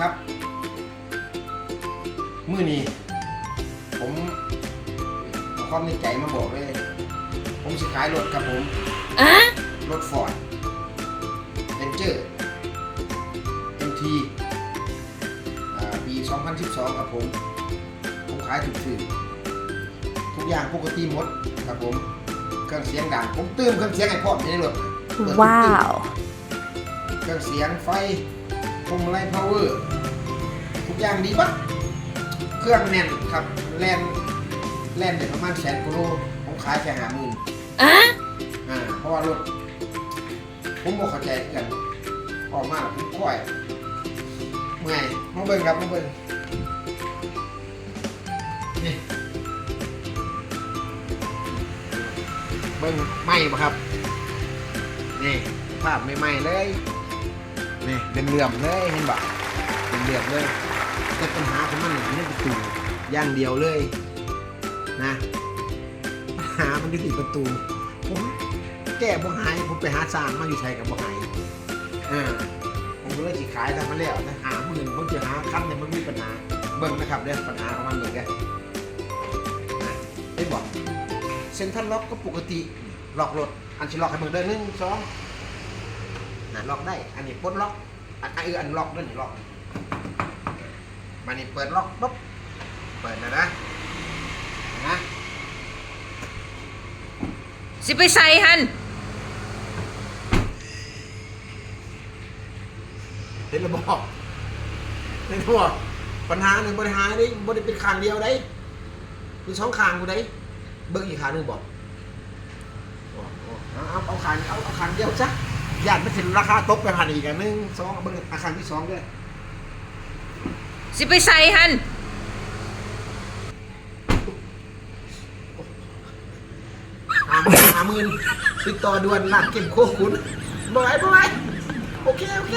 ครับ มือนี้ ผมเอาความในใจมาบอกเลย ผมสิขายรถครับผมอะรถฟอร์ดเ n นเจอร์ MT อ่าปี 2012 ครับผม ผมขายถูกถือทุกอย่างปกติหมดครับผม เครื่องเสียงดัง ผมเติมเครื่องเสียงให้พร้อมอยู่ในรถเปิดว้าตึ้งวเครื่องเสียงไฟ พวงมาลัยพาวเวอร์ทุกอย่างดีปะเครื่องแน่นครับแลนแลนเดี๋ยวประมาณแสนกิโลผมขายแค่หาหมื่นอะอ่าเพราะว่ารถผมบอกเข้าใจกันออกมาผมค่อยเมื่อยมาเบิ่งครับมาเบิ่งนี่เบิ่งไหมปะครับ นี่ภาพใหม่ๆเลย นี่เป็นเหลื่อมๆเลยเห็นบ่เป็นเหลื่อมๆเลยแต่ปัญหาของมันอยู่ที่ประตูอย่างเดียวเลยนะปัญหามันอยู่ที่ประตูผมแก้บ่หายผมไปหาสร้างมาอยู่ใช้กับบ่หายอ่าผมก็เลยสิขายทำมาแล้วนะหาหมื่นผมจะหาคันเนี่ยมันมีปัญหาเบิ่งนะครับเด้อปัญหาของมันเหมือนกันะได้บอกเซ็นทรัลล็อกก็ปกติล็อกรถอันสิล็อกให้เบิ่งเด้อหนึ่งสอง นะล็อกได้ อันนี้ปลดล็อกอันอันอื่นอันล็อกด้วยนี่ล็อกมานี่เปิดล็อกปุ๊บเปิดนะนะนะสิไปใส่หันเห็นระบอกเห็นระบอกปัญหาหนึ่งปัญหานี้บริเป็นขางเดียวได้มีสองขางกูได้เบิ้งอีกขางหนึ่งบอกบอกบอกเอาเอาเอาขางเอาเอาขางเดียวซะ ญาติไม่ถึงราคาตกไปพันอีกอันหนึ่งสองเอาเบิ้งอาคารที่สองด้วยสิไปใส่หันหาหมื่นหาหมื่นติดต่อด่วนร้านเก็บโคกคุณบ่ไหวบ่ไหวโอเค โอเค